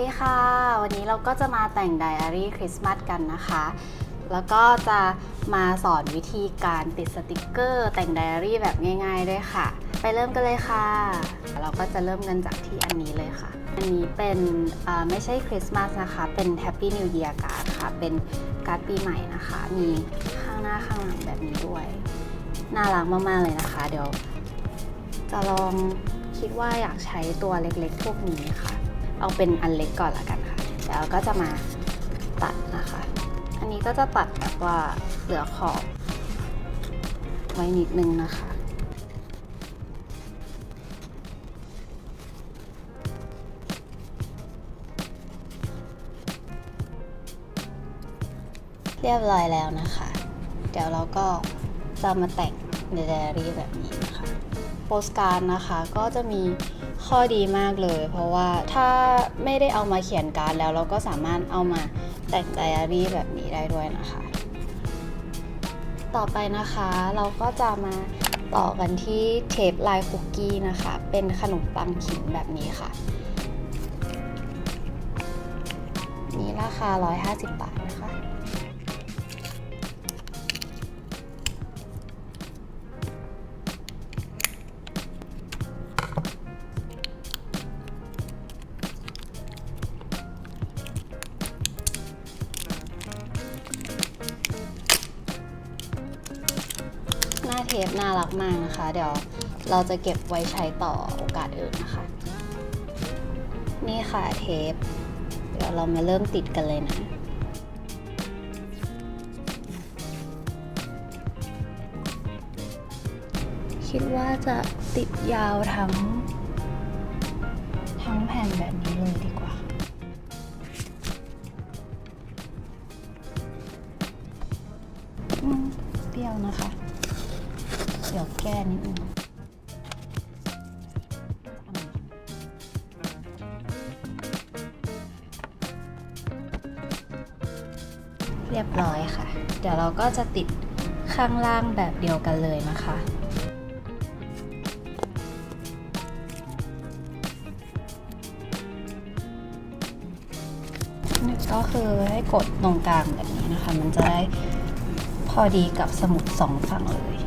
ดีค่ะ วันนี้เราก็จะมาแต่งไดอารี่คริสต์มาสกันนะคะ แล้วก็จะมาสอนวิธีการติดสติกเกอร์ แต่งไดอารี่แบบง่าย ๆ ด้วยค่ะ ไปเริ่มกันเลยค่ะ เราก็จะเริ่มกันจากที่อันนี้เลยค่ะ อันนี้เป็นไม่ใช่คริสต์มาสนะคะ เป็น Happy New Year การ์ดค่ะ เป็นการ์ดปีใหม่นะคะ มีข้างหน้าข้างหลังแบบนี้ด้วย น่ารักมากๆเลยนะคะ เดี๋ยวจะลองคิดว่าอยากใช้ตัวเล็กๆ พวกนี้ค่ะ เอาเป็นอันเล็กก่อนละกันค่ะ แล้วก็จะมาตัดนะคะ อันนี้ก็จะตัดแบบว่าเหลือขอบไว้นิดนึงนะคะเรียบร้อยแล้วนะคะ เดี๋ยวเราก็จะมาแต่งในไดอารี่แบบนี้ โปสการ์ดนะคะ ก็จะมีข้อดีมากเลย เพราะว่าถ้าไม่ได้เอามาเขียนการ์ดแล้วเราก็สามารถเอามาแต่งไดอารี่แบบนี้ได้ด้วยนะคะ ต่อไปนะคะเราก็จะมาต่อกันที่เทปลายคุกกี้นะคะ เป็นขนมปังขิงแบบนี้ค่ะ นี่ราคา 150 บาทนะคะ ปน่ารักมากนะคะ เดี๋ยวเราจะเก็บไว้ใช้ต่อโอกาสอื่นนะคะ นี่ค่ะเทป เดี๋ยวเรามาเริ่มติดกันเลยนะคิดว่าจะติดยาวทั้ง ทั้งแผ่นแบบนี้เลยดีกว่าอืมเปรี้ยวนะคะ แก้นิดนึงเรียบร้อยค่ะ เดี๋ยวเราก็จะติดข้างล่างแบบเดียวกันเลยนะคะนี่ก็คือให้กดตรงกลางแบบนี้นะคะ มันจะได้พอดีกับสมุดสองฝั่งเลย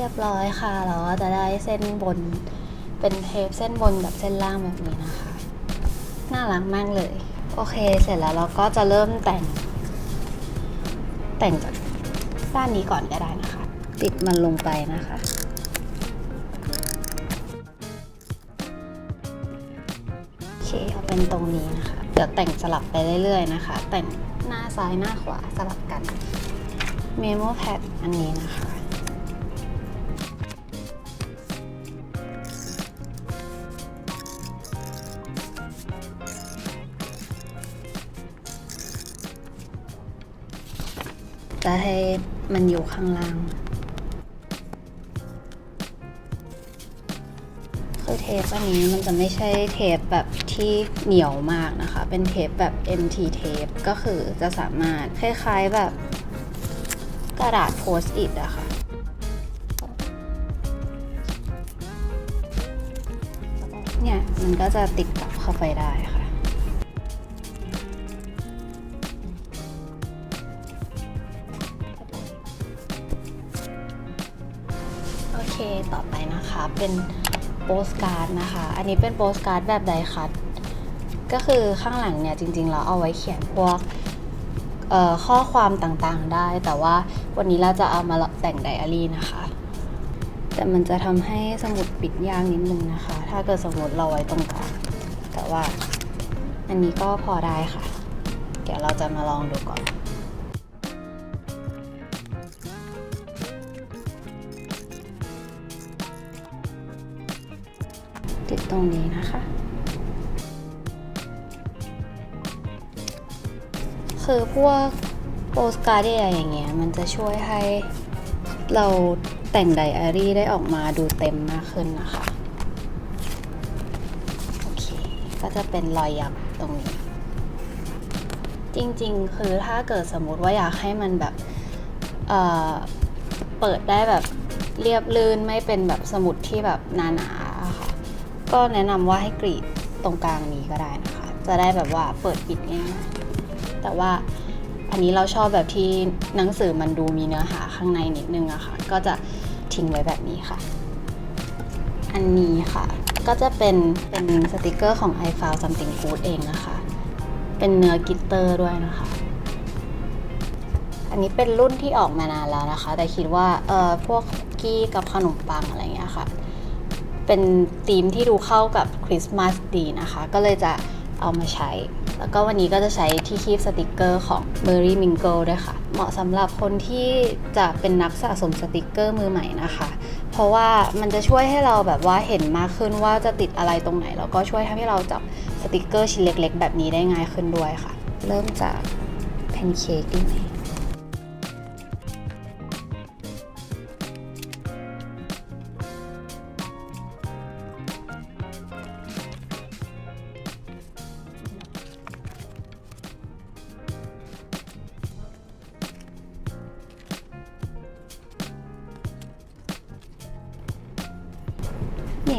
รียบร้อยค่ะเราก็จะได้เส้นบนเป็นเทปเส้นบนกับเส้นล่างแบบนี้นะคะ น่ารักมากเลย โอเคเสร็จแล้วเราก็จะเริ่มแต่ง แต่งจากด้านนี้ก่อนก็ได้นะคะ ติดมันลงไปนะคะโอเคเอาเป็นตรงนี้นะคะ เดี๋ยวแต่งสลับไปเรื่อยๆนะคะ แต่งหน้าซ้ายหน้าขวาสลับกันเมโมแพดอันนี้นะคะ จะให้มันอยู่ข้างล่าง คือเทปอันนี้มันจะไม่ใช่เทปแบบที่เหนียวมากนะคะ เป็นเทปแบบ MT เทปก็คือจะสามารถคล้ายๆแบบกระดาษโพสต์อิทอะค่ะเนี่ย มันก็จะติดกลับเข้าไปได้ค่ะ ต่อไปนะคะ เป็นโปสการ์ดนะคะ อันนี้เป็นโปสการ์ดแบบไดคัตก็คือข้างหลังเนี่ยจริงๆเราเอาไว้เขียนพวกข้อความต่างๆได้ แต่ว่าวันนี้เราจะเอามาแต่งไดอารี่นะคะ แต่มันจะทำให้สมุดปิดยากนิดนึงนะคะ ถ้าเกิดสมมติเราไว้ตรงกลางแต่ว่าอันนี้ก็พอได้ค่ะ เดี๋ยวเราจะมาลองดูก่อน ติดตรงนี้นะคะ คือพวกโปสการ์ดอะไรอย่างเงี้ยมันจะช่วยให้เราแต่งไดอารี่ได้ออกมาดูเต็มมากขึ้นนะคะ โอเค ก็จะเป็นรอยยับตรงนี้ จริงๆ คือถ้าเกิดสมมุติว่าอยากให้มันแบบเเปิดได้แบบเรียบลื่นไม่เป็นแบบสมุดที่แบบหนาๆ ก็แนะนำว่าให้กรีดตรงกลางนี้ก็ได้นะคะ จะได้แบบว่าเปิดปิดง่ายๆแต่ว่าอันนี้เราชอบแบบที่หนังสือมันดูมีเนื้อหาข้างในนิดนึงอะค่ะ ก็จะทิ้งไว้แบบนี้ค่ะ อันนี้ค่ะ ก็จะเป็นเป็นสติกเกอร์ของ i f i l e something good เองนะคะ เป็นเนื้อกิตเตอร์ด้วยนะคะ อันนี้เป็นรุ่นที่ออกมานานแล้วนะคะ แต่คิดว่าเออพวกกกี้กับขนมปังอะไรเงี้ยค่ะ เป็นธีมที่ดูเข้ากับคริสต์มาสดีนะคะ ก็เลยจะเอามาใช้ แล้วก็วันนี้ก็จะใช้ที่คีบสติกเกอร์ของ m e r r y Mingle ด้วยค่ะ เหมาะสำหรับคนที่จะเป็นนักสะสมสติกเกอร์มือใหม่นะคะ เพราะว่ามันจะช่วยให้เราแบบว่าเห็นมากขึ้นว่าจะติดอะไรตรงไหน แล้วก็ช่วยทำให้เราจับสติกเกอร์ชิ้นเล็ก ๆ แบบนี้ได้ง่ายขึ้นด้วยค่ะ เริ่มจากแพนเค้กดีไหม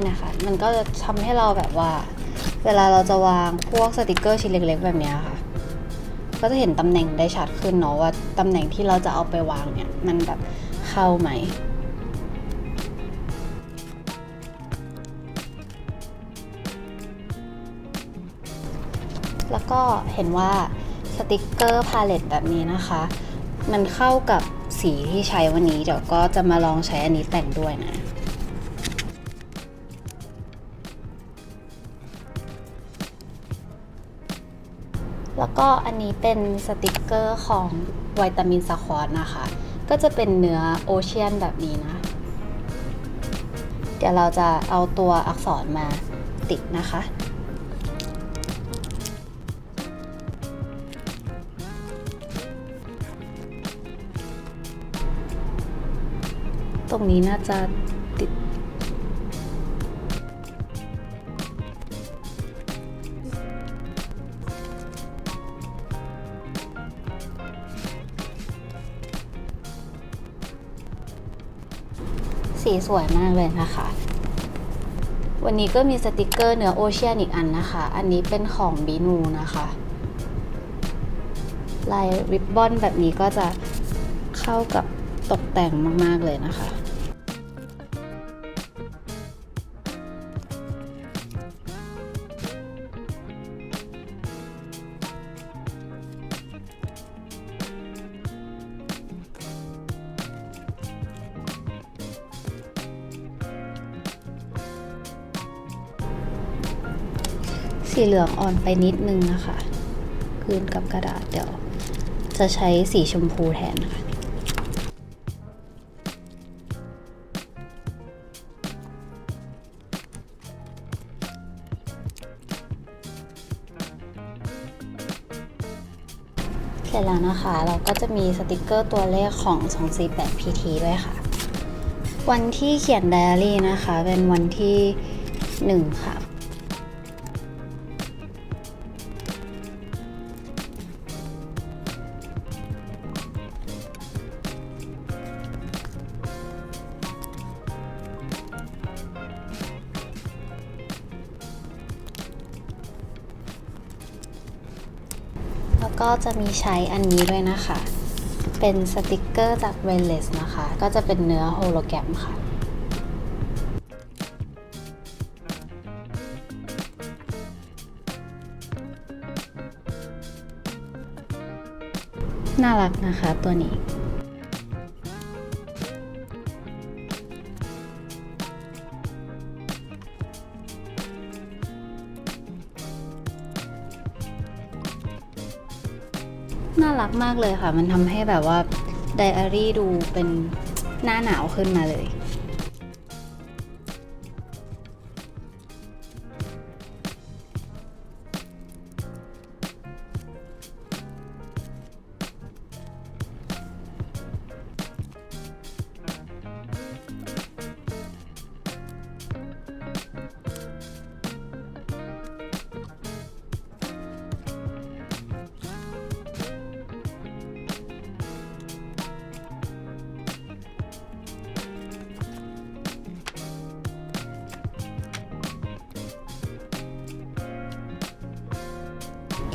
นี่นะคะ มันก็จะทำให้เราแบบว่า เวลาเราจะวางพวกสติกเกอร์ชิ้นเล็กๆ แบบนี้ค่ะ ก็จะเห็นตำแหน่งได้ชัดขึ้นเนาะว่าตำแหน่งที่เราจะเอาไปวางเนี่ย มันแบบเข้าไหมแล้วก็เห็นว่าสติกเกอร์พาเลตแบบนี้นะคะ มันเข้ากับสีที่ใช้วันนี้ เดี๋ยวก็จะมาลองใช้อันนี้แต่งด้วยนะ แล้วก็อันนี้เป็นสติกเกอร์ของวิตามินสควอตนะคะ ก็จะเป็นเนื้อโอเชียนแบบนี้นะ เดี๋ยวเราจะเอาตัวอักษรมาติดนะคะ ตรงนี้น่าจะ สีสวยมากเลยนะคะ วันนี้ก็มีสติกเกอร์เนื้อโอเชียนอีกอันนะคะ อันนี้เป็นของบีนูนะคะลายริบบอนแบบนี้ก็จะเข้ากับตกแต่งมาก ๆ เลยนะคะ สีเหลืองอ่อนไปนิดนึงนะคะคืนกับกระดาษเดี๋ยว จะใช้สีชมพูแทนนะคะเสร็จแล้วนะคะ เราก็จะมีสติกเกอร์ตัวเลขของ 248 PT ด้วยค่ะ วันที่เขียนไดอารี่นะคะ เป็นวันที่ 1 ค่ะ แล้วก็จะมีใช้อันนี้ด้วยนะคะ เป็นสติกเกอร์จากเวลเลสนะคะ ก็จะเป็นเนื้อโฮโลแกรมค่ะน่ารักนะคะตัวนี้ น่ารักมากเลยค่ะ มันทำให้แบบว่าไดอารี่ดูเป็นหน้าหนาวขึ้นมาเลย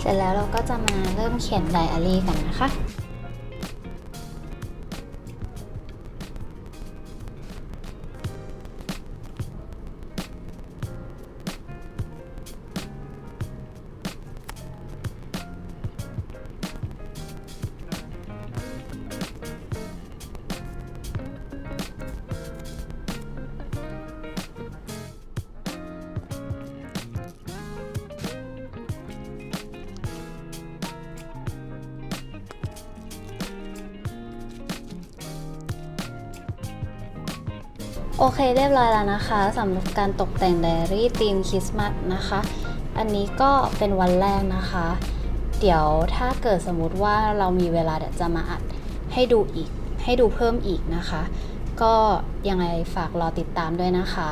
เสร็จแล้วเราก็จะมาเริ่มเขียนไดอารี่กันนะคะ โอเคเรียบร้อยแล้วนะคะสำหรับการตกแต่งไดอารี่ธีมคริสต์มาสนะคะ อันนี้ก็เป็นวันแรกนะคะ เดี๋ยวถ้าเกิดสมมติว่าเรามีเวลาเดี๋ยวจะมาอัดให้ดูอีก ให้ดูเพิ่มอีกนะคะ ก็ยังไงฝากรอติดตามด้วยนะคะ